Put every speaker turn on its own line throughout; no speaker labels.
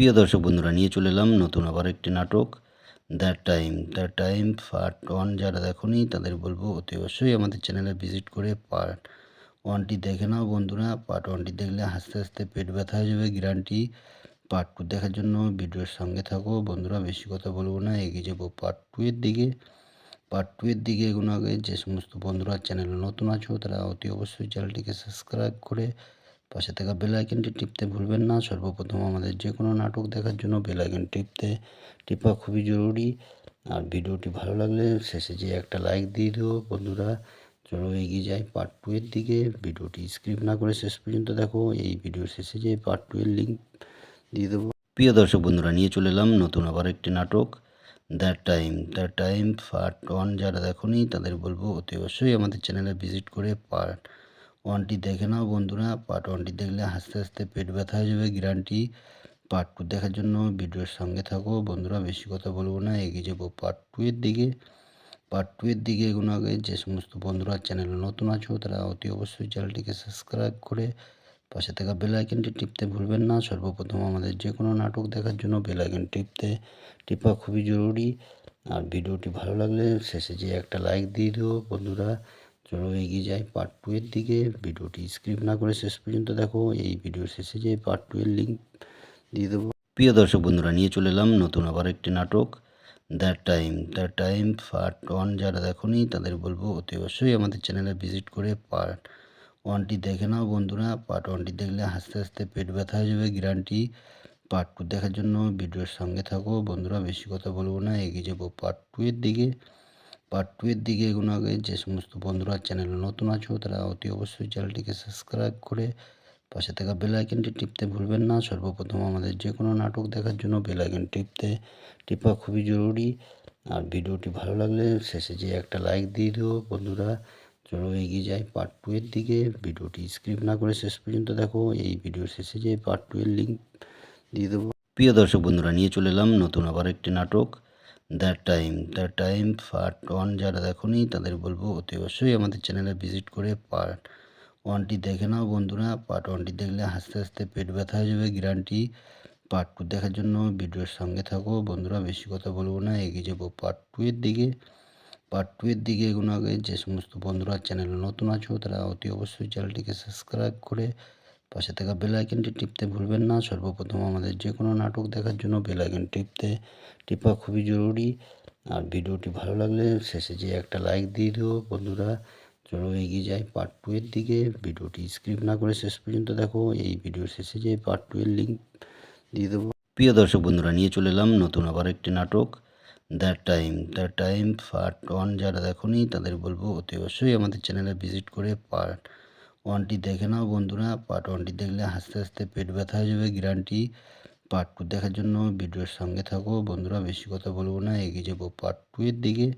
প্রিয় দর্শক বন্ধুরা, নিয়ে চলে এলাম নতুন আবার একটি নাটক the time the time part one যারা দেখোনি, তাদের বলব, অতি অবশ্যই আমাদের চ্যানেলে ভিজিট করে পার্ট ওয়ানটি দেখে নাও বন্ধুরা। পার্ট ওয়ানটি দেখলে হাসতে হাসতে পেট ব্যথা হয়ে যাবে, গ্যারান্টি। পার্ট টু দেখার জন্য ভিডিওর সঙ্গে থাকো। বন্ধুরা, বেশি কথা বলব না, এগিয়ে যাব পার্ট টু এর দিকে। পার্ট টু এর দিকে এগুলো আগে যে সমস্ত বন্ধুরা চ্যানেলে নতুন আছো, তারা অতি অবশ্যই চ্যানেলটিকে সাবস্ক্রাইব করে পাশে থাকা বেল আইকনটি টিপতে ভুলবেন না। সর্বপ্রথম আমাদের যে কোনো নাটক দেখার জন্য বেল আইকন টিপতে, টিপা খুবই জরুরি। আর ভিডিওটি ভালো লাগলে শেষে যে একটা লাইক দিয়ে দেবো বন্ধুরা, চলো এগিয়ে যাই পার্ট টু এর দিকে। ভিডিওটি স্ক্রিপ্ট না করে শেষ পর্যন্ত দেখো। এই ভিডিওর শেষে যে পার্ট টু এর লিঙ্ক দিয়ে দেবো। প্রিয় দর্শক বন্ধুরা, নিয়ে চলে এলাম নতুন আবার একটি নাটক the time the time part one যারা দেখোনি তাদের বলব অতি অবশ্যই আমাদের চ্যানেলে ভিজিট করে পার্ট ওয়ানটি দেখে নাও বন্ধুরা। পার্ট ওয়ানটি দেখলে হাসতে হাসতে পেট ব্যথা হয়ে যাবে, গ্যারান্টি। পার্ট টু দেখার জন্য ভিডিওর সঙ্গে থাকো। বন্ধুরা, বেশি কথা বলব না, এগিয়ে যাব পার্ট টু এর দিকে। পার্ট টু এর দিকে এগুলো আগে যে সমস্ত বন্ধুরা চ্যানেলে নতুন আছো, তারা অতি অবশ্যই চ্যানেলটিকে সাবস্ক্রাইব করে পাশে থাকা বেল আইকনটি টিপতে ভুলবেন না। সর্বপ্রথম আমাদের যে কোনো নাটক দেখার জন্য বেল আইকন টিপতে, টিপা খুবই জরুরি। আর ভিডিওটি ভালো লাগলে শেষে যে একটা লাইক দিয়ে দেবো বন্ধুরা। চলো এগিয়ে যাই পার্ট টু এর দিকে। ভিডিওটি স্ক্রিপ্ট না করে শেষ পর্যন্ত দেখো। এই ভিডিওর শেষে যে পার্ট টু এর লিঙ্ক দিয়ে দেবো। প্রিয় দর্শক বন্ধুরা, নিয়ে চলে এলাম নতুন আবার একটি নাটক the time the time part one যারা দেখোনি, তাদের বলব অতি অবশ্যই আমাদের চ্যানেলে ভিজিট করে পার্ট ওয়ানটি দেখে নাও বন্ধুরা। পার্ট ওয়ানটি দেখলে হাসতে হাসতে পেট ব্যথা হয়ে যাবে গ্যারান্টি পার্ট টু দেখার জন্য ভিডিওর সঙ্গে থাকো। বন্ধুরা, বেশি কথা বলব না, এগিয়ে যাব পার্ট টু এর দিকে। পার্ট টু এর দিকে এগুলো আগে যে সমস্ত বন্ধুরা চ্যানেলে নতুন আছো, তারা অতি অবশ্যই চ্যানেলটিকে সাবস্ক্রাইব করে পাশে থাকা বেল আইকনটি টিপতে ভুলবেন না। সর্বপ্রথম আমাদের যে কোনো নাটক দেখার জন্য বেল আইকন টিপতে, টিপা খুবই জরুরি। আর ভিডিওটি ভালো লাগলে শেষে যে একটা লাইক দিয়ে দেবো বন্ধুরা। চলো এগিয়ে যাই পার্ট টু এর দিকে। ভিডিওটি স্ক্রিপ্ট না করে শেষ পর্যন্ত দেখো। এই ভিডিওর শেষে যে পার্ট টু এর লিঙ্ক দিয়ে দেবো। প্রিয় দর্শক বন্ধুরা, নিয়ে চলে এলাম নতুন আবার একটি নাটক। The time the time part one যারা দেখোনি তাদের বলব অতি অবশ্যই আমাদের চ্যানেলে ভিজিট করে পার্ট ওয়ানটি দেখে নাও বন্ধুরা। পার্ট ওয়ানটি দেখলে হাসতে হাসতে পেট ব্যথা হয়ে যাবে, গ্যারান্টি। পার্ট টু দেখার জন্য ভিডিওর সঙ্গে থাকো। বন্ধুরা বেশি কথা বলব না, এগিয়ে যাব পার্ট টু এর দিকে। পার্ট টু এর দিকে এগুলো আগে যে সমস্ত বন্ধুরা চ্যানেলে নতুন আছো তারা অতি অবশ্যই চ্যানেলটিকে সাবস্ক্রাইব করে পাশে থাকা বেল আইকনটি টিপতে ভুলবেন না। সর্বপ্রথম আমাদের যে কোনো নাটক দেখার জন্য বেল আইকন টিপতে, টিপা খুবই জরুরি। আর ভিডিওটি ভালো লাগলে শেষে যে একটা লাইক দিয়ে দেবো বন্ধুরা, চলো এগিয়ে যাই পার্ট টু এর দিকে। ভিডিওটি স্ক্রিপ্ট না করে শেষ পর্যন্ত দেখো। এই ভিডিওর শেষে যে পার্ট টু এর লিঙ্ক দিয়ে দেবো। প্রিয় দর্শক বন্ধুরা, নিয়ে চলে এলাম নতুন আবার একটি নাটক। The time the time part one যারা দেখোনি, তাদের বলব অতি অবশ্যই আমাদের চ্যানেলে ভিজিট করে পার্ট ওয়ানটি দেখে নাও বন্ধুরা। পার্ট ওয়ানটি দেখলে হাসতে হাসতে পেট ব্যথা হয়ে যাবে, গ্যারান্টি। পার্ট টু দেখার জন্য ভিডিওর সঙ্গে থাকো। বন্ধুরা, বেশি কথা বলব না, এগিয়ে যাব পার্ট টু এর দিকে।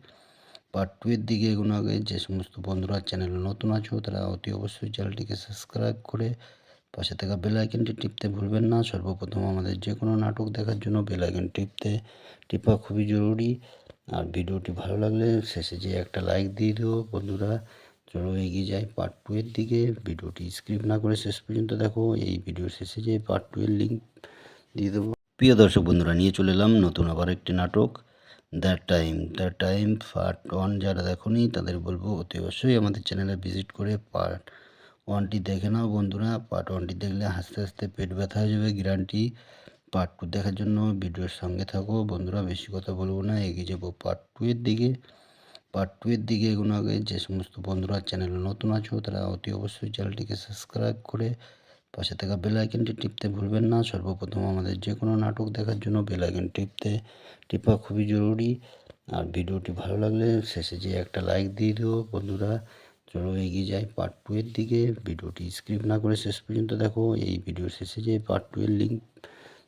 পার্ট টু এর দিকে এগুলো আগে যে সমস্ত বন্ধুরা চ্যানেলে নতুন আছো, তারা অতি অবশ্যই চ্যানেলটিকে সাবস্ক্রাইব করে পাশে থাকা বেল আইকনটি টিপতে ভুলবেন না। সর্বপ্রথম আমাদের যে কোনো নাটক দেখার জন্য বেল আইকন টিপতে, টিপা খুবই জরুরি। আর ভিডিওটি ভালো লাগলে শেষে যে একটা লাইক দিয়ে দেবো বন্ধুরা। চলো এগিয়ে যাই পার্ট টু এর দিকে। ভিডিওটি স্ক্রিপ্ট না করে শেষ পর্যন্ত দেখো। এই ভিডিওর শেষে যে পার্ট টু এর লিঙ্ক দিয়ে দেবো। প্রিয় দর্শক বন্ধুরা, নিয়ে চলে এলাম নতুন আবার একটি নাটক the time the time part one যারা দেখোনি তাদের বলব অতি অবশ্যই আমাদের চ্যানেলে ভিজিট করে পার্ট ওয়ানটি দেখে নাও বন্ধুরা। পার্ট ওয়ানটি দেখলে হাসতে হাসতে পেট ব্যথা হয়ে যাবে গ্যারান্টি পার্ট টু দেখার জন্য ভিডিওর সঙ্গে থাকো। বন্ধুরা, বেশি কথা বলব না, এগিয়ে যাব পার্ট টু এর দিকে। পার্ট টু এর দিকে এগুলো আগে যে সমস্ত বন্ধুরা চ্যানেলে নতুন আছো, তারা অতি অবশ্যই চ্যানেলটিকে সাবস্ক্রাইব করে পাশে থাকা বেল আইকনটি টিপতে ভুলবেন না। সর্বপ্রথম আমাদের যে কোনো নাটক দেখার জন্য বেল আইকন টিপতে, টিপা খুবই জরুরি। আর ভিডিওটি ভালো লাগলে শেষে যে একটা লাইক দিয়ে দেবো বন্ধুরা। চলো এগিয়ে যাই পার্ট টু এর দিকে। ভিডিওটি স্ক্রিপ্ট না করে শেষ পর্যন্ত দেখো। এই ভিডিওর শেষে যে পার্ট টু এর লিঙ্ক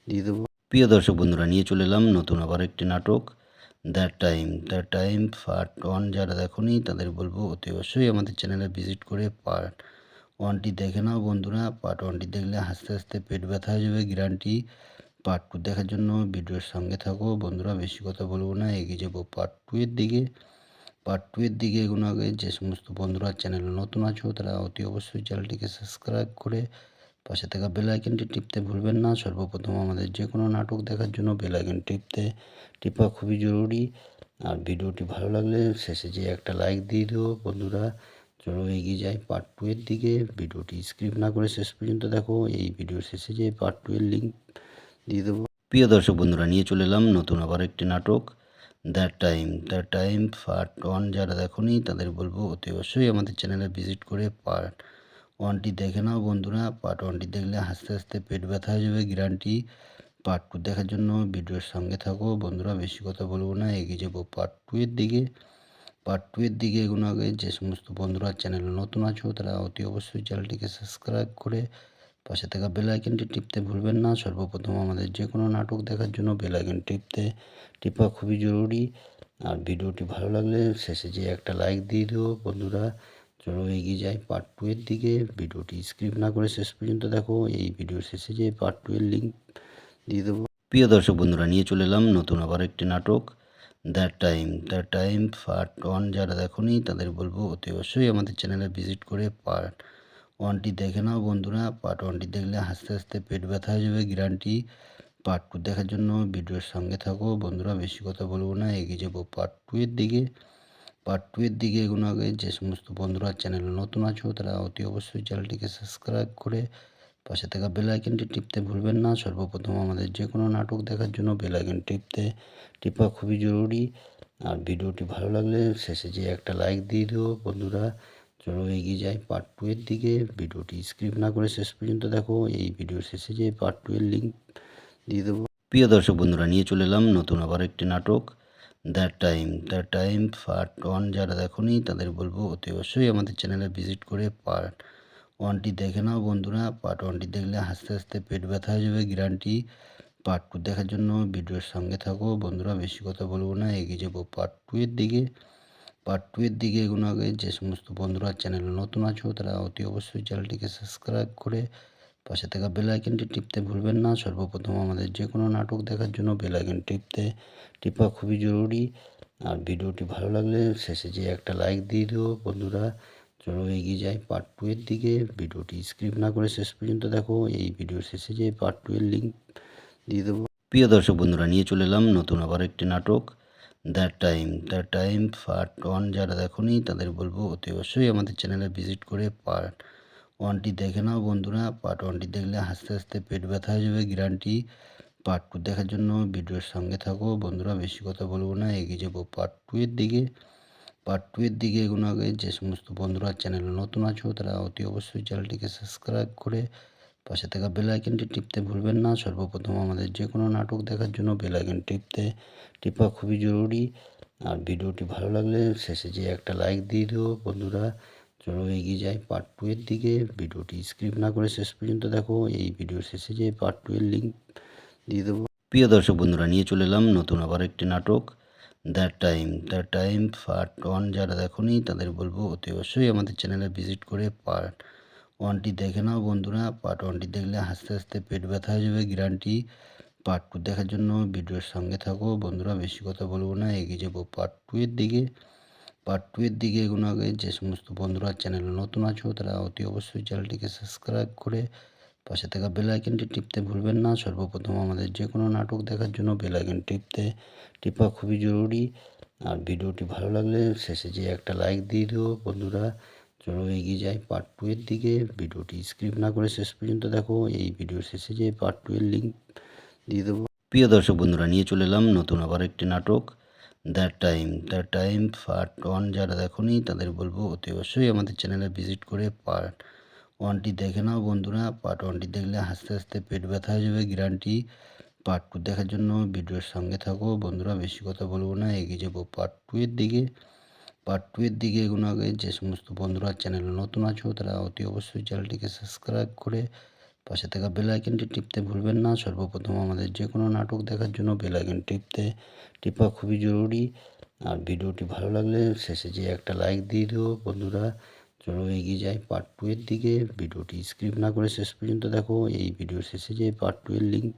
দিয়ে দেবো। প্রিয় দর্শক বন্ধুরা, নিয়ে চলে এলাম নতুন আবার একটি নাটক। The time the time part one যারা দেখোনি তাদের বলব অতি অবশ্যই আমাদের চ্যানেলে ভিজিট করে পার্ট ওয়ানটি দেখে নাও বন্ধুরা। পার্ট ওয়ানটি দেখলে হাসতে হাসতে পেট ব্যথা হয়ে যাবে গ্যারান্টি পার্ট টু দেখার জন্য ভিডিওর সঙ্গে থাকো। বন্ধুরা, বেশি কথা বলব না, এগিয়ে যাব পার্ট টু এর দিকে। পার্ট টু এর দিকে এগুলো আগে যে সমস্ত বন্ধুরা চ্যানেলে নতুন আছো, তারা অতি অবশ্যই চ্যানেলটিকে সাবস্ক্রাইব করে পাশে থাকা বেল আইকনটি টিপতে ভুলবেন না। সর্বপ্রথম আমাদের যে কোনো নাটক দেখার জন্য বেল আইকন টিপতে, টিপা খুবই জরুরি। আর ভিডিওটি ভালো লাগলে শেষে যে একটা লাইক দিয়ে দেবো বন্ধুরা, চলো এগিয়ে যাই পার্ট টু এর দিকে। ভিডিওটি স্ক্রিপ্ট না করে শেষ পর্যন্ত দেখো। এই ভিডিওর শেষে যে পার্ট টু এর লিঙ্ক দিয়ে দেবো। প্রিয় দর্শক বন্ধুরা, নিয়ে চলে এলাম নতুন আবার একটি নাটক। That time that time part one যারা দেখোনি, তাদের বলব অতি অবশ্যই আমাদের চ্যানেলে ভিজিট করে পার্ট ওয়ানটি দেখে নাও বন্ধুরা। পার্ট ওয়ানটি দেখলে হাসতে হাসতে পেট ব্যথা হয়ে যাবে গ্যারান্টি পার্ট টু দেখার জন্য ভিডিওর সঙ্গে থাকো। বন্ধুরা, বেশি কথা বলব না, এগিয়ে যাব পার্ট টু এর দিকে। পার্ট টু এর দিকে এগুলো আগে যে সমস্ত বন্ধুরা চ্যানেলে নতুন আছো, তারা অতি অবশ্যই চ্যানেলটিকে সাবস্ক্রাইব করে পাশে থাকা বেল আইকনটি টিপতে ভুলবেন না। সর্বপ্রথম আমাদের যে কোনো নাটক দেখার জন্য বেল আইকন টিপতে, টিপা খুবই জরুরি। আর ভিডিওটি ভালো লাগলে শেষে যে একটা লাইক দিয়ে দেবো বন্ধুরা। চলো এগিয়ে যাই পার্ট টু এর দিকে। ভিডিওটি স্ক্রিপ্ট না করে শেষ পর্যন্ত দেখো। এই ভিডিওর শেষে যে পার্ট টু এর লিঙ্ক দিয়ে দেবো। প্রিয় দর্শক বন্ধুরা, নিয়ে চলে এলাম নতুন আবার একটি নাটক that time that time part one যারা দেখোনি তাদের বলব অতি অবশ্যই আমাদের চ্যানেলে ভিজিট করে পার্ট ওয়ানটি দেখে নাও বন্ধুরা। পার্ট ওয়ানটি দেখলে হাসতে হাসতে পেট ব্যথা হয়ে যাবে গ্যারান্টি পার্ট টু দেখার জন্য। ভিডিওর সঙ্গে থাকো বন্ধুরা, বেশি কথা বলব না। এগিয়ে যাব পার্ট টু এর দিকে। পার্ট টু এর দিকে এগুলো আগে যে সমস্ত বন্ধুরা চ্যানেলে নতুন আছো, তারা অতি অবশ্যই চ্যানেলটিকে সাবস্ক্রাইব করে পাশে থাকা বেল আইকনটি টিপতে ভুলবেন না। সর্বপ্রথম আমাদের যে কোনো নাটক দেখার জন্য বেল আইকন টিপতে, টিপা খুবই জরুরি। আর ভিডিওটি ভালো লাগলে শেষে যে একটা লাইক দিয়ে দেবো বন্ধুরা। চলো এগিয়ে যাই পার্ট টু এর দিকে। ভিডিওটি স্ক্রিপ্ট না করে শেষ পর্যন্ত দেখো। এই ভিডিওর শেষে যে পার্ট টু এর লিঙ্ক দিয়ে দেবো। প্রিয় দর্শক বন্ধুরা, নিয়ে চলে এলাম নতুন আবার একটি নাটক। That time that time part one যারা দেখোনি তাদের বলব অতি অবশ্যই আমাদের চ্যানেলে ভিজিট করে পার্ট ওয়ানটি দেখে নাও বন্ধুরা। পার্ট ওয়ানটি দেখলে হাসতে হাসতে পেট ব্যথা হয়ে যাবে গ্যারান্টি পার্ট টু দেখার জন্য ভিডিওর সঙ্গে থাকো। বন্ধুরা, বেশি কথা বলব না, এগিয়ে যাব পার্ট টু এর দিকে। পার্ট টু এর দিকে এগুলো আগে যে সমস্ত বন্ধুরা চ্যানেলে নতুন আছো, তারা অতি অবশ্যই চ্যানেলটিকে সাবস্ক্রাইব করে পাশে থাকা বেল আইকনটি টিপতে ভুলবেন না। সর্বপ্রথম আমাদের যে কোনো নাটক দেখার জন্য বেল আইকন টিপতে, টিপা খুবই জরুরি। আর ভিডিওটি ভালো লাগলে শেষে যে একটা লাইক দিয়ে দেবো বন্ধুরা, চলো এগিয়ে যাই পার্ট টু এর দিকে। ভিডিওটি স্ক্রিপ্ট না করে শেষ পর্যন্ত দেখো। এই ভিডিওর শেষে যে পার্ট টু এর লিঙ্ক দিয়ে দেবো। প্রিয় দর্শক বন্ধুরা, নিয়ে চলে এলাম নতুন আবার একটি নাটক that time that time part one যারা দেখোনি তাদের বলব অতি অবশ্যই আমাদের চ্যানেলে ভিজিট করে পার্ট ওয়ানটি দেখে নাও বন্ধুরা। পার্ট ওয়ানটি দেখলে হাসতে হাসতে পেট ব্যথা হয়ে যাবে গ্যারান্টি পার্ট টু দেখার জন্য ভিডিওর সঙ্গে থাকো। বন্ধুরা, বেশি কথা বলব না, এগিয়ে যাব পার্ট টু এর দিকে। পার্ট টু এর দিকে এগুলো আগে যে সমস্ত বন্ধুরা চ্যানেলে নতুন আছো, তারা অতি অবশ্যই চ্যানেলটিকে সাবস্ক্রাইব করে পাশে থাকা বেল আইকনটি টিপতে ভুলবেন না। সর্বপ্রথম আমাদের যে কোনো নাটক দেখার জন্য বেল আইকন টিপতে, টিপা খুবই জরুরি। আর ভিডিওটি ভালো লাগলে শেষে যে একটা লাইক দিয়ে দেবো বন্ধুরা। চলো এগিয়ে যাই পার্ট টু এর দিকে। ভিডিওটি স্ক্রিপ্ট না করে শেষ পর্যন্ত দেখো। এই ভিডিওর শেষে যে পার্ট টু এর লিঙ্ক দিয়ে দেবো। প্রিয় দর্শক বন্ধুরা, নিয়ে চলে এলাম নতুন আবার একটি নাটক that time that time part one যারা দেখোনি তাদের বলব অতি অবশ্যই আমাদের চ্যানেলে ভিজিট করে পার্ট ওয়ানটি দেখে নাও বন্ধুরা। পার্ট ওয়ানটি দেখলে হাসতে হাসতে পেট ব্যথা হয়ে যাবে গ্যারান্টি পার্ট টু দেখার জন্য ভিডিওর সঙ্গে থাকো। বন্ধুরা, বেশি কথা বলব না, এগিয়ে যাব পার্ট টু এর দিকে। পার্ট টু এর দিকে এগুলো আগে যে সমস্ত বন্ধুরা চ্যানেলে নতুন আছো, তারা অতি অবশ্যই চ্যানেলটিকে সাবস্ক্রাইব করে পাশে থাকা বেল আইকনটি টিপতে ভুলবেন না। সর্বপ্রথম আমাদের যে কোনো নাটক দেখার জন্য বেল আইকন টিপতে, টিপা খুবই জরুরি। আর ভিডিওটি ভালো লাগলে শেষে যে একটা লাইক দিয়ে দেবো বন্ধুরা। চলো এগিয়ে যাই পার্ট টু এর দিকে। ভিডিওটি স্ক্রিপ্ট না করে শেষ পর্যন্ত দেখো। এই ভিডিওর শেষে যে পার্ট টু এর লিঙ্ক দিয়ে দেবো। প্রিয় দর্শক বন্ধুরা, নিয়ে চলে এলাম নতুন আবার একটি নাটক। That time that time part one যারা দেখোনি তাদের বলব অতি অবশ্যই আমাদের চ্যানেলে ভিজিট করে পার্ট ওয়ানটি দেখে নাও বন্ধুরা। পার্ট ওয়ানটি দেখলে হাসতে হাসতে পেট ব্যথা হয়ে যাবে গ্যারান্টি পার্ট টু দেখার জন্য ভিডিওর সঙ্গে থাকো। বন্ধুরা, বেশি কথা বলব না, এগিয়ে যাব পার্ট টু এর দিকে। পার্ট টু এর দিকে এগুলো আগে যে সমস্ত বন্ধুরা চ্যানেলে নতুন আছো, তারা অতি অবশ্যই চ্যানেলটিকে সাবস্ক্রাইব করে পাশে থাকা বেল আইকনটি টিপতে ভুলবেন না। সর্বপ্রথম আমাদের যে কোনো নাটক দেখার জন্য বেল আইকন টিপতে, টিপা খুবই জরুরি। আর ভিডিওটি ভালো লাগলে শেষে যে একটা লাইক দিয়ে দেবো বন্ধুরা, চলো এগিয়ে যাই পার্ট টু এর দিকে। ভিডিওটি স্ক্রিপ্ট না করে শেষ পর্যন্ত দেখো। এই ভিডিওর শেষে যে পার্ট টু এর লিঙ্ক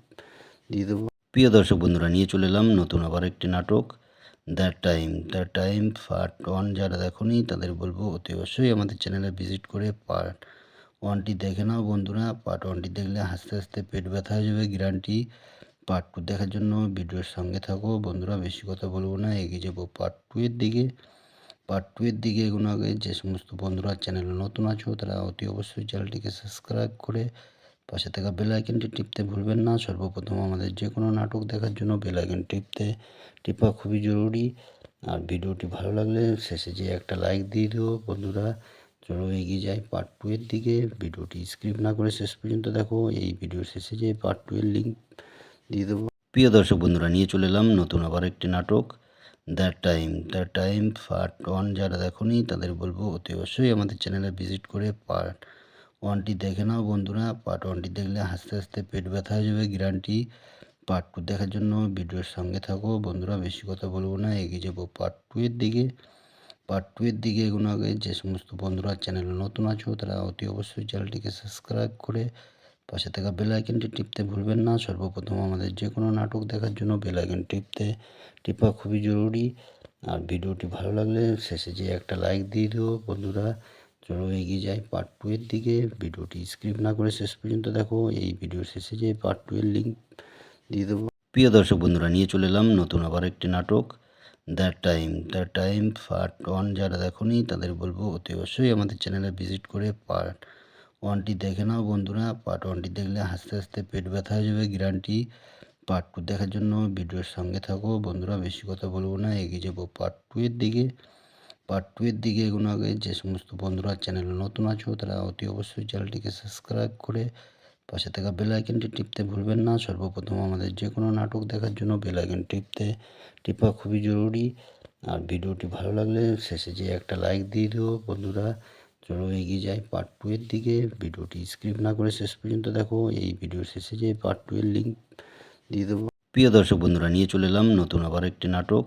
দিয়ে দেবো। প্রিয় দর্শক বন্ধুরা, নিয়ে চলে এলাম নতুন আবার একটি নাটক that time that time part one যারা দেখোনি, তাদের বলব অতি অবশ্যই আমাদের চ্যানেলে ভিজিট করে পার্ট ওয়ানটি দেখে নাও বন্ধুরা। পার্ট ওয়ানটি দেখলে হাসতে হাসতে পেট ব্যথা হয়ে যাবে গ্যারান্টি পার্ট টু দেখার জন্য ভিডিওর সঙ্গে থাকো। বন্ধুরা বেশি কথা বলব না, এগিয়ে যাব পার্ট টু এর দিকে। পার্ট টু এর দিকে এগুলো আগে যে সমস্ত বন্ধুরা চ্যানেলে নতুন আছো, তারা অতি অবশ্যই চ্যানেলটিকে সাবস্ক্রাইব করে পাশে থাকা বেল আইকনটি টিপতে ভুলবেন না। সর্বপ্রথম আমাদের যে কোনো নাটক দেখার জন্য বেল আইকন টিপতে, টিপা খুবই জরুরি। আর ভিডিওটি ভালো লাগলে শেষে যে একটা লাইক দিয়ে দিও বন্ধুরা। চলো এগিয়ে যাই পার্ট টু এর দিকে। ভিডিওটি স্ক্রিপ্ট না করে শেষ পর্যন্ত দেখো। এই ভিডিওর শেষে যে পার্ট টু এর লিঙ্ক দিয়ে দেবো। প্রিয় দর্শক বন্ধুরা, নিয়ে চলে এলাম নতুন আবার একটি নাটক that time that time part one যারা দেখোনি, তাদের বলব অতি অবশ্যই আমাদের চ্যানেলে ভিজিট করে পার্ট ওয়ানটি দেখে নাও বন্ধুরা। পার্ট ওয়ানটি দেখলে হাসতে হাসতে পেট ব্যথা হয়ে যাবে গ্যারান্টি পার্ট টু দেখার জন্য ভিডিওর সঙ্গে থাকো। বন্ধুরা, বেশি কথা বলব না, এগিয়ে যাব পার্ট টু এর দিকে। পার্ট টু এর দিকে এগুলো আগে যে সমস্ত বন্ধুরা চ্যানেলে নতুন আছো, তারা অতি অবশ্যই চ্যানেলটিকে সাবস্ক্রাইব করে পাশে থাকা বেল আইকনটি টিপতে ভুলবেন না। সর্বপ্রথম আমাদের যে কোনো নাটক দেখার জন্য বেল আইকন টিপতে, টিপা খুবই জরুরি। আর ভিডিওটি ভালো লাগলে শেষে যে একটা লাইক দিয়ে দিও বন্ধুরা। চলো এগিয়ে যাই পার্ট টু এর দিকে। ভিডিওটি স্ক্রিপ্ট না করে শেষ পর্যন্ত দেখো। এই ভিডিওর শেষে যে পার্ট টু এর লিঙ্ক দিয়ে দেবো। প্রিয় দর্শক বন্ধুরা, নিয়ে চলে এলাম নতুন আবার একটি নাটক। That time that time part one যারা দেখোনি, তাদের বলব অতি অবশ্যই আমাদের চ্যানেলে ভিজিট করে পার্ট ওয়ানটি দেখে নাও বন্ধুরা। পার্ট ওয়ানটি দেখলে হাসতে হাসতে পেট ব্যথা হয়ে যাবে গ্যারান্টি পার্ট টু দেখার জন্য ভিডিওর সঙ্গে থাকো। বন্ধুরা, বেশি কথা বলব না, এগিয়ে যাব পার্ট টু এর দিকে। পার্ট টু এর দিকে এগুলো আগে যে সমস্ত বন্ধুরা চ্যানেলে নতুন আছো, তারা অতি অবশ্যই চ্যানেলটিকে সাবস্ক্রাইব করে পাশে থাকা বেল আইকনটি টিপতে ভুলবেন না। সর্বপ্রথম আমাদের যে কোনো নাটক দেখার জন্য বেল আইকন টিপতে, টিপা খুবই জরুরি। আর ভিডিওটি ভালো লাগলে শেষে যে একটা লাইক দিয়ে দিও। বন্ধুরা, চলো এগিয়ে যাই পার্ট টু এর দিকে। ভিডিওটি স্ক্রিপ্ট না করে শেষ পর্যন্ত দেখো। এই ভিডিওর শেষে যে পার্ট টু এর লিঙ্ক দিয়ে দেবো। প্রিয় দর্শক বন্ধুরা, নিয়ে চলে এলাম নতুন আবার একটি নাটক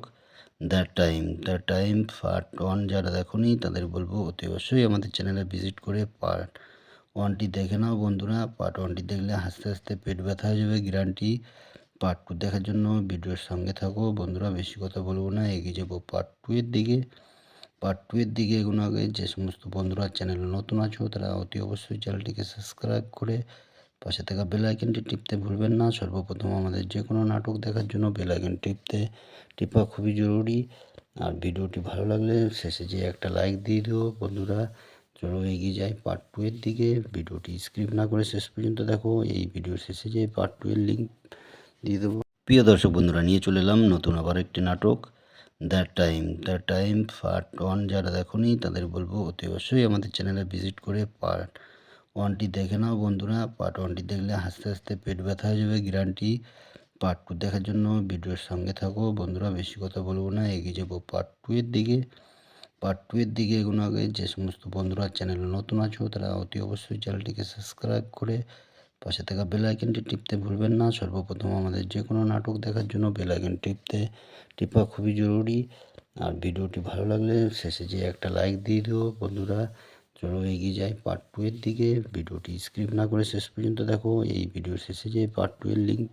that time that time part one যারা দেখোনি তাদের বলব অতি অবশ্যই আমাদের চ্যানেলে ভিজিট করে পার্ট ওয়ানটি দেখে নাও বন্ধুরা। পার্ট ওয়ানটি দেখলে হাসতে হাসতে পেট ব্যথা হয়ে যাবে গ্যারান্টি পার্ট টু দেখার জন্য ভিডিওর সঙ্গে থাকো। বন্ধুরা বেশি কথা বলব না, এগিয়ে যাব পার্ট টু এর দিকে। পার্ট টু এর দিকে এগুলো আগে যে সমস্ত বন্ধুরা চ্যানেলে নতুন আছো, তারা অতি অবশ্যই চ্যানেলটিকে সাবস্ক্রাইব করে পাশে থাকা বেল আইকনটি টিপতে ভুলবেন না। সর্বপ্রথম আমাদের যে কোনো নাটক দেখার জন্য বেল আইকন টিপতে টিপা খুবই জরুরি। আর ভিডিওটি ভালো লাগলে শেষে যে একটা লাইক দিয়ে দিও বন্ধুরা। চলো এগিয়ে যাই পার্ট টু এর দিকে। ভিডিওটি স্ক্রিপ্ট না করে শেষ পর্যন্ত দেখো। এই ভিডিওর শেষে যে পার্ট টু এর লিঙ্ক দিয়ে দেবো। প্রিয় দর্শক বন্ধুরা, নিয়ে চলে এলাম নতুন আবার একটি নাটক that time that time part one যারা দেখোনি তাদের বলব অতি অবশ্যই আমাদের চ্যানেলে ভিজিট করে পার্ট ওয়ানটি দেখে নাও বন্ধুরা। পার্ট ওয়ানটি দেখলে হাসতে হাসতে পেট ব্যথা হয়ে যাবে গ্যারান্টি পার্ট টু দেখার জন্য ভিডিওর সঙ্গে থাকো। বন্ধুরা, বেশি কথা বলব না, এগিয়ে যাব পার্ট টু এর দিকে। পার্ট টু এর দিকে এগুলো আগে যে সমস্ত বন্ধুরা চ্যানেলে নতুন আছো, তারা অতি অবশ্যই চ্যানেলটিকে সাবস্ক্রাইব করে পাশে থাকা বেল আইকনটি টিপতে ভুলবেন না। সর্বপ্রথম আমাদের যে কোনো নাটক দেখার জন্য বেল আইকন টিপতে টিপা খুবই জরুরি। আর ভিডিওটি ভালো লাগলে শেষে যে একটা লাইক দিয়ে দিও বন্ধুরা। চলো এগিয়ে যাই পার্ট টু এর দিকে। ভিডিওটি স্ক্রিপ্ট না করে শেষ পর্যন্ত দেখো। এই ভিডিওর শেষে যে পার্ট টু এর লিঙ্ক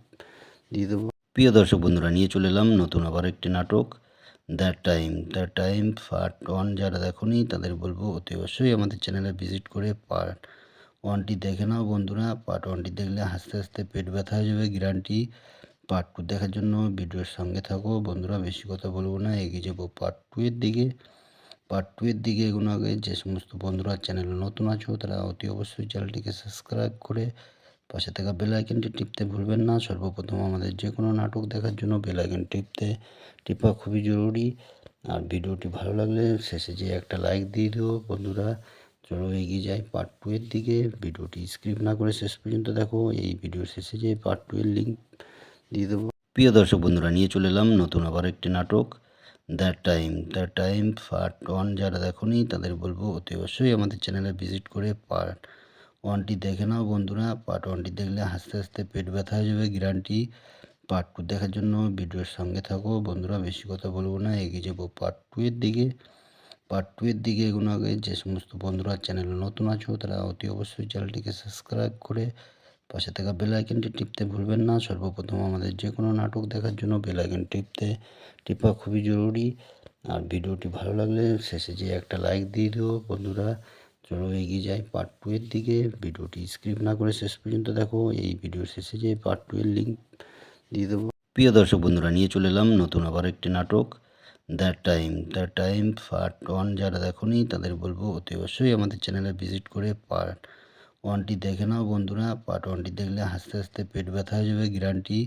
দিয়ে দেবো। প্রিয় দর্শক বন্ধুরা, নিয়ে চলে এলাম নতুন আবার একটি নাটক। That time that time part one যারা দেখোনি তাদের বলব অতি অবশ্যই আমাদের চ্যানেলে ভিজিট করে পার্ট ওয়ানটি দেখে নাও বন্ধুরা। পার্ট ওয়ানটি দেখলে হাসতে হাসতে পেট ব্যথা হয়ে যাবে গ্যারান্টি পার্ট টু দেখার জন্য ভিডিওর সঙ্গে থাকো বন্ধুরা, বেশি কথা বলব না, এগিয়ে যাব পার্ট টু এর দিকে। পার্ট টু এর দিকে এগুলো আগে যে সমস্ত বন্ধুরা চ্যানেলে নতুন আছো তারা অতি অবশ্যই চ্যানেলটিকে সাবস্ক্রাইব করে পাশে থাকা বেল আইকনটি টিপতে ভুলবেন না। সর্বপ্রথম আমাদের যে কোনো নাটক দেখার জন্য বেল আইকন টিপতে, টিপা খুবই জরুরি। আর ভিডিওটি ভালো লাগলে শেষে যে একটা লাইক দিয়ে দিও। বন্ধুরা, চলো এগিয়ে যাই পার্ট টু এর দিকে। ভিডিওটি স্ক্রিপ্ট না করে শেষ পর্যন্ত দেখো। এই ভিডিওর শেষে যে পার্ট টু এর লিঙ্ক দিয়ে দেবো। প্রিয় দর্শক বন্ধুরা, নিয়ে চলে এলাম নতুন আবার একটি নাটক that time that time part one যারা দেখোনি তাদের বলব অতি অবশ্যই আমাদের চ্যানেলে ভিজিট করে পার্ট ওয়ানটি দেখে নাও বন্ধুরা। পার্ট ওয়ানটি দেখলে হাসতে হাসতে পেট ব্যথা হয়ে যাবে, গ্যারান্টি। পার্ট টু দেখার জন্য ভিডিওর সঙ্গে থাকো। বন্ধুরা, বেশি কথা বলব না, এগিয়ে যাব পার্ট টু এর দিকে। পার্ট টু এর দিকে এগুলো আগে যে সমস্ত বন্ধুরা চ্যানেলে নতুন আছো, তারা অতি অবশ্যই চ্যানেলটিকে সাবস্ক্রাইব করে পাশে থাকা বেল আইকনটি টিপতে ভুলবেন না। সর্বপ্রথম আমাদের যে কোনো নাটক দেখার জন্য বেল আইকন টিপতে, টিপা খুবই জরুরি। আর ভিডিওটি ভালো লাগলে শেষে যে একটা লাইক দিয়ে দিও বন্ধুরা। চলো এগিয়ে যাই পার্ট টু এর দিকে। ভিডিওটি স্ক্রিপ্ট না করে শেষ পর্যন্ত দেখো। এই ভিডিওর শেষে যে পার্ট টু এর লিঙ্ক দিয়ে দেবো। প্রিয় দর্শক বন্ধুরা, নিয়ে চলে এলাম নতুন আবার একটি নাটক that time that time part one যারা দেখোনি তাদের বলব অতি অবশ্যই আমাদের চ্যানেলে ভিজিট করে পার্ট ওয়ানটি দেখে নাও বন্ধুরা। পার্ট ওয়ানটি দেখলে হাসতে হাসতে পেট ব্যথা হয়ে যাবে গ্যারান্টি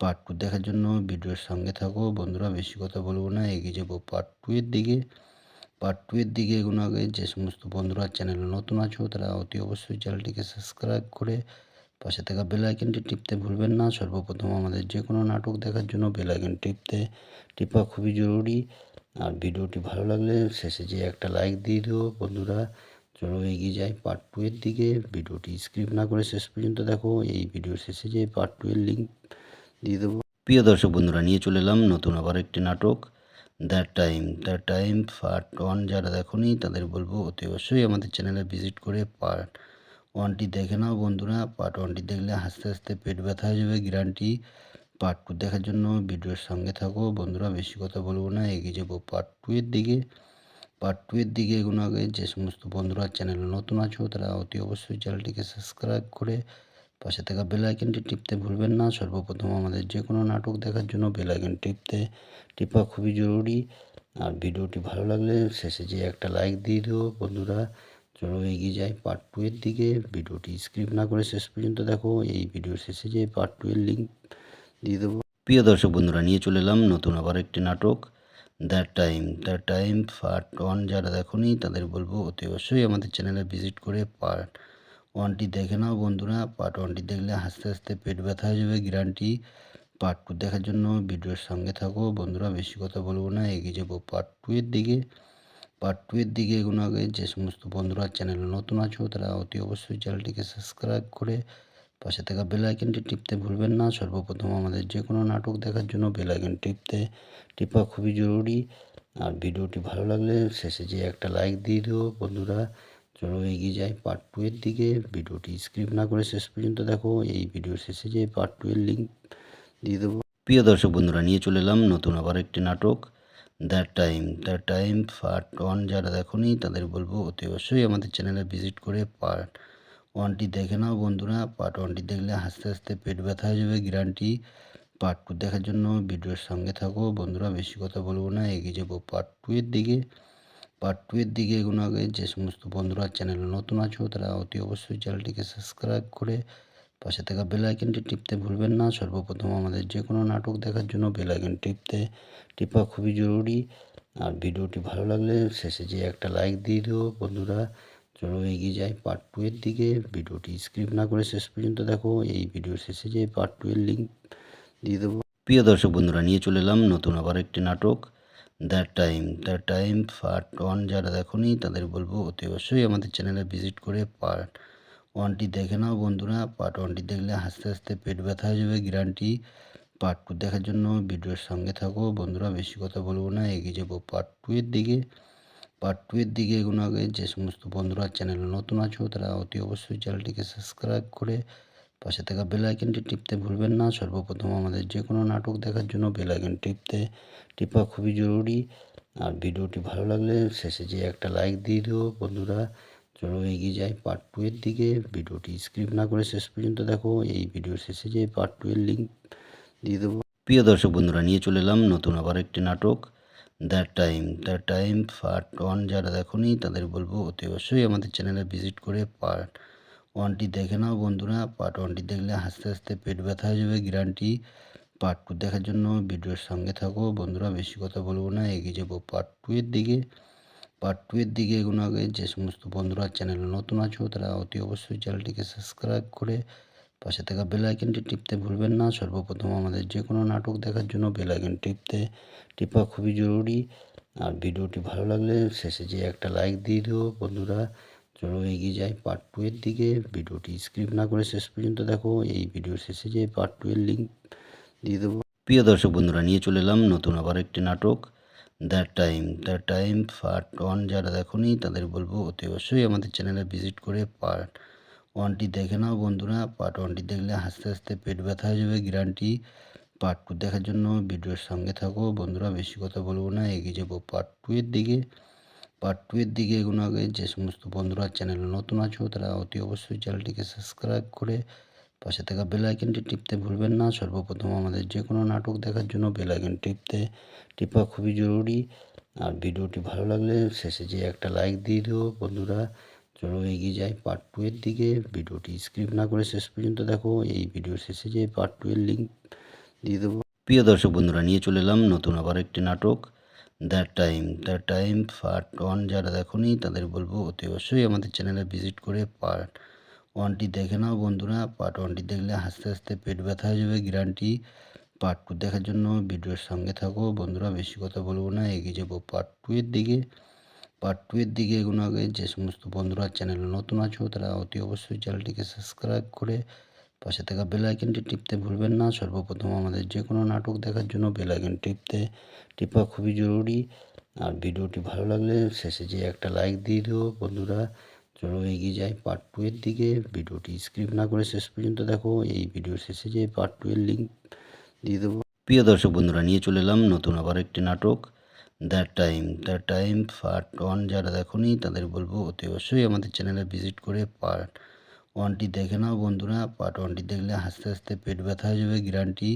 পার্ট টু দেখার জন্য। ভিডিওর সঙ্গে থাকো বন্ধুরা, বেশি কথা বলব না। এগিয়ে যাব পার্ট টু এর দিকে। পার্ট টু এর দিকে এগুলো আগে যে সমস্ত বন্ধুরা চ্যানেলে নতুন আছো, তারা অতি অবশ্যই চ্যানেলটিকে সাবস্ক্রাইব করে পাশে থাকা বেল আইকনটি টিপতে ভুলবেন না। সর্বপ্রথম আমাদের যে কোনো নাটক দেখার জন্য বেল আইকন টিপতে, টিপা খুবই জরুরি। আর ভিডিওটি ভালো লাগলে শেষে যে একটা লাইক দিয়ে দিও বন্ধুরা। চলো এগিয়ে যাই পার্ট টু এর দিকে। ভিডিওটি স্ক্রিপ্ট না করে শেষ পর্যন্ত দেখো। এই ভিডিওর শেষে যে পার্ট টু এর লিঙ্ক দিয়ে দেবো। প্রিয় দর্শক বন্ধুরা, নিয়ে চলে এলাম নতুন আবার একটি নাটক। That time that time part one যারা দেখোনি তাদের বলব অতি অবশ্যই আমাদের চ্যানেলে ভিজিট করে পার্ট ওয়ানটি দেখে নাও বন্ধুরা। পার্ট ওয়ানটি দেখলে হাসতে হাসতে পেট ব্যথা হয়ে যাবে গ্যারান্টি পার্ট টু দেখার জন্য ভিডিওর সঙ্গে থাকো। বন্ধুরা, বেশি কথা বলব না, এগিয়ে যাব পার্ট টু এর দিকে। পার্ট টু এর দিকে এগুলো আগে যে সমস্ত বন্ধুরা চ্যানেলে নতুন আছো, তারা অতি অবশ্যই চ্যানেলটিকে সাবস্ক্রাইব করে পাশে থাকা বেল আইকনটি টিপতে ভুলবেন না। সর্বপ্রথম আমাদের যে কোনো নাটক দেখার জন্য বেল আইকন টিপতে, টিপা খুবই জরুরি। আর ভিডিওটি ভালো লাগলে শেষে যে একটা লাইক দিয়ে দিও। বন্ধুরা, চলো এগিয়ে যাই পার্ট টু এর দিকে। ভিডিওটি স্ক্রিপ্ট না করে শেষ পর্যন্ত দেখো। এই ভিডিওর শেষে যে পার্ট টু এর লিঙ্ক দিয়ে দেবো। প্রিয় দর্শক বন্ধুরা, নিয়ে চলে এলাম নতুন আবার একটি নাটক that time that time part one যারা দেখোনি তাদের বলব অতি অবশ্যই আমাদের চ্যানেলে ভিজিট করে পার্ট ওয়ানটি দেখে নাও বন্ধুরা। পার্ট ওয়ানটি দেখলে হাসতে হাসতে পেট ব্যথা হয়ে যাবে গ্যারান্টি পার্ট টু দেখার জন্য ভিডিওর সঙ্গে থাকো। বন্ধুরা, বেশি কথা বলব না, এগিয়ে যাব পার্ট টু এর দিকে। পার্ট টু এর দিকে এগুলো আগে যে সমস্ত বন্ধুরা চ্যানেলে নতুন আছো, তারা অতি অবশ্যই চ্যানেলটিকে সাবস্ক্রাইব করে পাশে থাকা বেল আইকনটি টিপতে ভুলবেন না। সর্বপ্রথম আমাদের যে কোনো নাটক দেখার জন্য বেল আইকন টিপতে, টিপা খুবই জরুরি। আর ভিডিওটি ভালো লাগলে শেষে যে একটা লাইক দিয়ে দিও বন্ধুরা। চলো এগিয়ে যাই পার্ট টু এর দিকে। ভিডিওটি স্ক্রিপ্ট না করে শেষ পর্যন্ত দেখো। এই ভিডিওর শেষে যে পার্ট টু এর লিঙ্ক দিয়ে দেবো। প্রিয় দর্শক বন্ধুরা, নিয়ে চলে এলাম নতুন আবার একটি নাটক that time the time part one যারা দেখোনি তাদের বলব অতি অবশ্যই আমাদের চ্যানেলে ভিজিট করে পার্ট ওয়ানটি দেখে নাও বন্ধুরা। পার্ট ওয়ানটি দেখলে হাসতে হাসতে পেট ব্যথা হয়ে যাবে গ্যারান্টি পার্ট টু দেখার জন্য ভিডিওর সঙ্গে থাকো। বন্ধুরা, বেশি কথা বলব না, এগিয়ে যাব পার্ট টু এর দিকে। পার্ট টু এর দিকে এগুলো আগে যে সমস্ত বন্ধুরা চ্যানেলে নতুন আছো, তারা অতি অবশ্যই চ্যানেলটিকে সাবস্ক্রাইব করে পাশে থাকা বেল আইকনটি টিপতে ভুলবেন না। সর্বপ্রথম আমাদের যে কোনো নাটক দেখার জন্য বেল আইকন টিপতে, টিপা খুবই জরুরি। আর ভিডিওটি ভালো লাগলে শেষে যে একটা লাইক দিয়ে দিও বন্ধুরা। চলো এগিয়ে যাই পার্ট টু এর দিকে। ভিডিওটি স্ক্রিপ্ট না করে শেষ পর্যন্ত দেখো। এই ভিডিওর শেষে যে পার্ট টু এর লিঙ্ক দিয়ে দেবো। প্রিয় দর্শক বন্ধুরা, নিয়ে চলে এলাম নতুন আবার একটি নাটক। That time that time part one যারা দেখোনি তাদের বলব অতি অবশ্যই আমাদের চ্যানেলে ভিজিট করে পার্ট ওয়ানটি দেখে নাও বন্ধুরা। পার্ট ওয়ানটি দেখলে হাসতে হাসতে পেট ব্যথা হয়ে যাবে গ্যারান্টি পার্ট টু দেখার জন্য ভিডিওর সঙ্গে থাকো। বন্ধুরা, বেশি কথা বলব না, এগিয়ে যাব পার্ট টু এর দিকে। পার্ট টু এর দিকে এগুলো আগে যে সমস্ত বন্ধুরা চ্যানেলে নতুন আছো, তারা অতি অবশ্যই চ্যানেলটিকে সাবস্ক্রাইব করে পাশে থাকা বেল আইকনটি টিপতে ভুলবেন না। সর্বপ্রথম আমাদের যে কোনো নাটক দেখার জন্য বেল আইকন টিপতে, টিপা খুবই জরুরি। আর ভিডিওটি ভালো লাগলে শেষে যে একটা লাইক দিয়ে দিও। বন্ধুরা, চলো এগিয়ে যাই পার্ট টু এর দিকে। ভিডিওটি স্ক্রিপ্ট না করে শেষ পর্যন্ত দেখো। এই ভিডিওর শেষে যে পার্ট টু এর লিঙ্ক দিয়ে দেবো। প্রিয় দর্শক বন্ধুরা, নিয়ে চলে এলাম নতুন আবার একটি নাটক। That time that time part one যারা দেখোনি, তাদের বলব অতি অবশ্যই আমাদের চ্যানেলে ভিজিট করে পার্ট ওয়ানটি দেখে নাও বন্ধুরা। পার্ট ওয়ানটি দেখলে হাসতে হাসতে পেট ব্যথা হয়ে যাবে, গ্যারান্টি। পার্ট টু দেখার জন্য ভিডিওর সঙ্গে থাকো। বন্ধুরা, বেশি কথা বলব না, এগিয়ে যাব পার্ট টু এর দিকে। পার্ট টু এর দিকে এগুলো আগে যে সমস্ত বন্ধুরা চ্যানেলে নতুন আছো, তারা অতি অবশ্যই চ্যানেলটিকে সাবস্ক্রাইব করে পাশে থাকা বেল আইকনটি টিপতে ভুলবেন না। সর্বপ্রথম আমাদের যে কোনো নাটক দেখার জন্য বেল আইকন টিপতে, টিপা খুবই জরুরি। আর ভিডিওটি ভালো লাগলে শেষে যে একটা লাইক দিয়ে দিও বন্ধুরা। চলো এগিয়ে যাই পার্ট টু এর দিকে। ভিডিওটি স্ক্রিপ্ট না করে শেষ পর্যন্ত দেখো। এই ভিডিওর শেষে যে পার্ট টু এর লিঙ্ক দিয়ে দেবো। প্রিয় দর্শক বন্ধুরা, নিয়ে চলে এলাম নতুন আবার একটি নাটক that time the time part one যারা দেখোনি তাদের বলব অতি অবশ্যই আমাদের চ্যানেলে ভিজিট করে পার্ট ওয়ানটি দেখে নাও বন্ধুরা। পার্ট ওয়ানটি দেখলে হাসতে হাসতে পেট ব্যথা হয়ে যাবে গ্যারান্টি পার্ট টু দেখার জন্য ভিডিওর সঙ্গে থাকো বন্ধুরা, বেশি কথা বলব না। এগিয়ে যাব পার্ট টু এর দিকে। পার্ট টু এর দিকে এগোনো আগে যে সমস্ত বন্ধুরা চ্যানেলে নতুন আছো, তারা অতি অবশ্যই চ্যানেলটিকে সাবস্ক্রাইব করে পাশে থাকা বেল আইকনটি টিপতে ভুলবেন না। সর্বপ্রথম আমাদের যে কোনো নাটক দেখার জন্য বেল আইকন টিপতে, টিপা খুবই জরুরি। আর ভিডিওটি ভালো লাগলে শেষে যে একটা লাইক দিয়ে দিও বন্ধুরা। চলো এগিয়ে যাই পার্ট টু এর দিকে। ভিডিওটি স্ক্রিপ্ট না করে শেষ পর্যন্ত দেখো। এই ভিডিওর শেষে যে পার্ট টু এর লিঙ্ক দিয়ে দেবো। প্রিয় দর্শক বন্ধুরা, নিয়ে চলে এলাম নতুন আবার একটি নাটক। That time that time part one যারা দেখোনি তাদের বলব অতি অবশ্যই আমাদের চ্যানেলে ভিজিট করে পার্ট ওয়ানটি দেখে নাও বন্ধুরা। পার্ট ওয়ানটি দেখলে হাসতে হাসতে পেট ব্যথা হয়ে যাবে গ্যারান্টি পার্ট টু দেখার জন্য ভিডিওর সঙ্গে থাকো বন্ধুরা, বেশি কথা বলব না, এগিয়ে যাব পার্ট টু এর দিকে। পার্ট টু এর দিকে এগোনো আগে যে সমস্ত বন্ধুরা চ্যানেলে নতুন আছো তারা অতি অবশ্যই চ্যানেলটিকে সাবস্ক্রাইব করে পাশে থাকা বেল আইকনটি টিপতে ভুলবেন না। সর্বপ্রথম আমাদের যে কোনো নাটক দেখার জন্য বেল আইকন টিপতে, টিপা খুবই জরুরি। আর ভিডিওটি ভালো লাগলে শেষে যে একটা লাইক দিয়ে দিও। বন্ধুরা, চলো এগিয়ে যাই পার্ট টু এর দিকে। ভিডিওটি স্ক্রিপ্ট না করে শেষ পর্যন্ত দেখো। এই ভিডিওর শেষে যে পার্ট টু এর লিঙ্ক দিয়ে দেবো। প্রিয় দর্শক বন্ধুরা, নিয়ে চলে এলাম নতুন আবার একটি নাটক। That time the time part one যারা দেখোনি, তাদের বলব অতি অবশ্যই আমাদের চ্যানেলে ভিজিট করে পার্ট ওয়ানটি দেখে নাও বন্ধুরা। পার্ট ওয়ানটি দেখলে হাসতে হাসতে পেট ব্যথা হয়ে যাবে গ্যারান্টি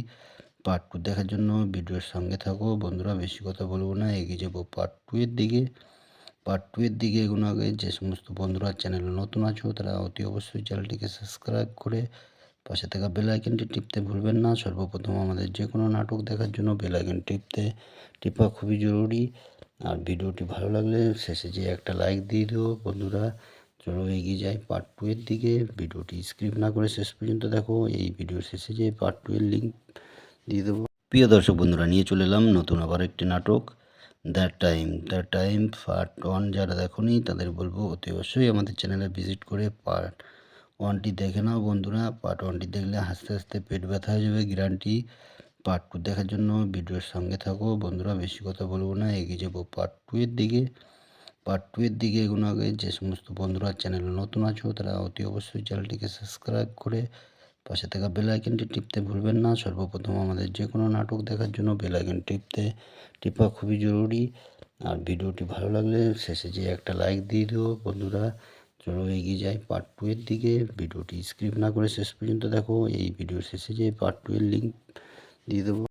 পার্ট টু দেখার জন্য। ভিডিওর সঙ্গে থাকো বন্ধুরা, বেশি কথা বলব না, এগিয়ে যাব পার্ট টু এর দিকে। পার্ট টু এর দিকে এগোনো আগে যে সমস্ত বন্ধুরা চ্যানেলে নতুন আছো, তারা অতি অবশ্যই চ্যানেলটিকে সাবস্ক্রাইব করে পাশে থাকা বেল আইকনটি টিপতে ভুলবেন না। সর্বপ্রথম আমাদের যে কোনো নাটক দেখার জন্য বেল আইকন টিপতে, টিপা খুবই জরুরি। আর ভিডিওটি ভালো লাগলে শেষে যে একটা লাইক দিয়ে দিও বন্ধুরা। চলো এগিয়ে যাই পার্ট টু এর দিকে। ভিডিওটি স্ক্রিপ্ট না করে শেষ পর্যন্ত দেখো। এই ভিডিওর শেষে যে পার্ট টু এর লিঙ্ক দিয়ে দেবো। প্রিয় দর্শক বন্ধুরা, নিয়ে চলে এলাম নতুন আবার একটি নাটক that time the time part one যারা দেখোনি তাদের বলব অতি অবশ্যই আমাদের চ্যানেলে ভিজিট করে পার্ট ওয়ানটি দেখে নাও বন্ধুরা। পার্ট ওয়ানটি দেখলে হাসতে হাসতে পেট ব্যথা হয়ে যাবে গ্যারান্টি পার্ট টু দেখার জন্য ভিডিওর সঙ্গে থাকো বন্ধুরা, বেশি কথা বলব না। এগিয়ে যাব পার্ট টু এর দিকে। পার্ট টু এর দিকে এগোনো আগে যে সমস্ত বন্ধুরা চ্যানেলে নতুন আছো, তারা অতি অবশ্যই চ্যানেলটিকে সাবস্ক্রাইব করে পাশে থাকা বেল আইকনটি টিপতে ভুলবেন না। সর্বপ্রথম আমাদের যে কোনো নাটক দেখার জন্য বেল আইকন টিপতে, টিপা খুবই জরুরি। আর ভিডিওটি ভালো লাগলে শেষে যে একটা লাইক দিয়ে দিও বন্ধুরা, চলো এগিয়ে যাই পার্ট টু এর দিকে। ভিডিওটি স্ক্রিপ্ট না করে শেষ পর্যন্ত দেখো। এই ভিডিওর শেষে যে পার্ট টু এর লিঙ্ক দিয়ে দেবো।